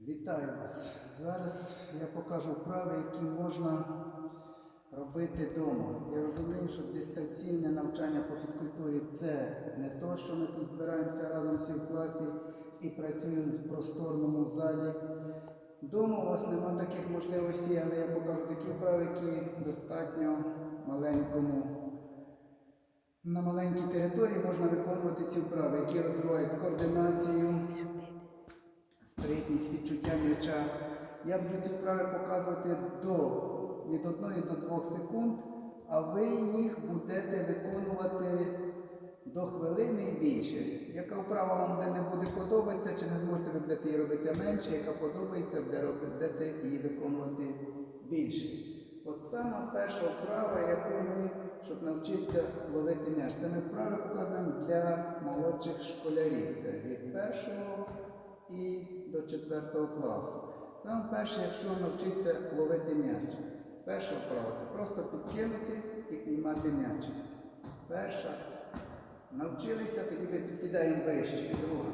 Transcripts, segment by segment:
Вітаю вас! Зараз я покажу вправи, які можна робити вдома. Я розумію, що дистанційне навчання по фізкультурі це не то, що ми тут збираємося разом всі в класі і працюємо в просторному залі. Дома у вас немає таких можливостей, але я покажу такі вправи, які достатньо маленькому. На маленькій території можна виконувати ці вправи, які розвивають координацію, спритність, відчуття м'яча. Я буду ці вправи показувати до, від 1 до 2 секунд, а ви їх будете виконувати до хвилини і більше. Яка вправа вам де не буде подобатися, чи не зможете ви будете її робити менше, яка подобається, буде будете її виконувати більше. От сама перша вправа, яку ми, щоб навчитися ловити м'яч. Це ми вправи показуємо для молодших школярів. Це від першого і до четвертого класу. Саме перше, якщо навчитися ловити м'яч. Перша вправа це просто підкинути і піймати м'яч. Перша. Навчилися, тоді ми підкидаємо вище. Друга.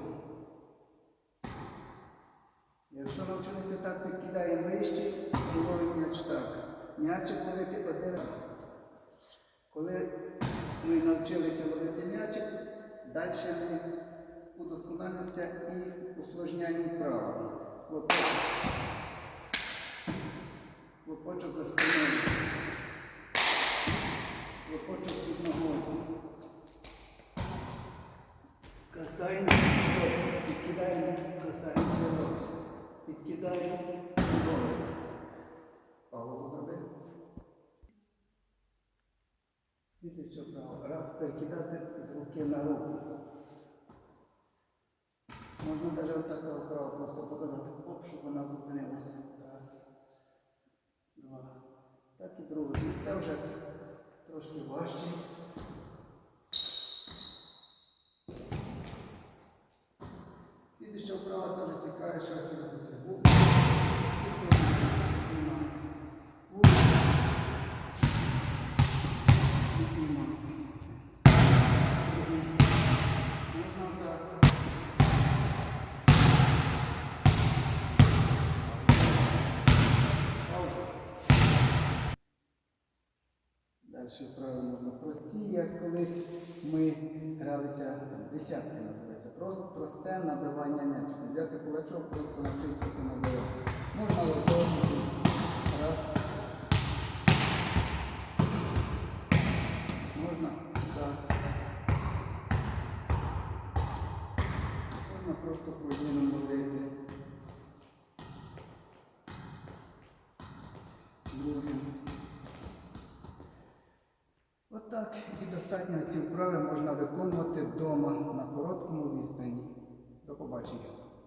Якщо навчилися так, підкидаємо вище і ловимо м'яч так. М'ячик ловити один. Коли ми навчилися ловити м'ячик, далі ми удосконалимося і усложняємо вправо. Хлопочок. Хлопочок за спиною. Хлопочок під ногою. Касаємо. Підкидаємо, касаємо ногу. Підкидаємо ногу. Паузу зроби. Слідуюча вправа. Раз перекидати з руки на руку. Можна навіть отака вправа просто показати, оп, щоб вона зупинилася. Раз, два. Так і другий. Це вже трошки важче. Слідуюча вправа це вже цікавіше, що я сьогодні цю Можна так. Пауза. Далі вправи можна прості, як колись ми гралися, десятки називається. Просто просте набивання м'ячика. Взяти кулачок, просто навчитися це набивати. Можна ладонь. Раз. Можна так. Можна просто коліном ловити. Другим. Отак і достатньо ці вправи можна виконувати вдома на короткому відстані. До побачення.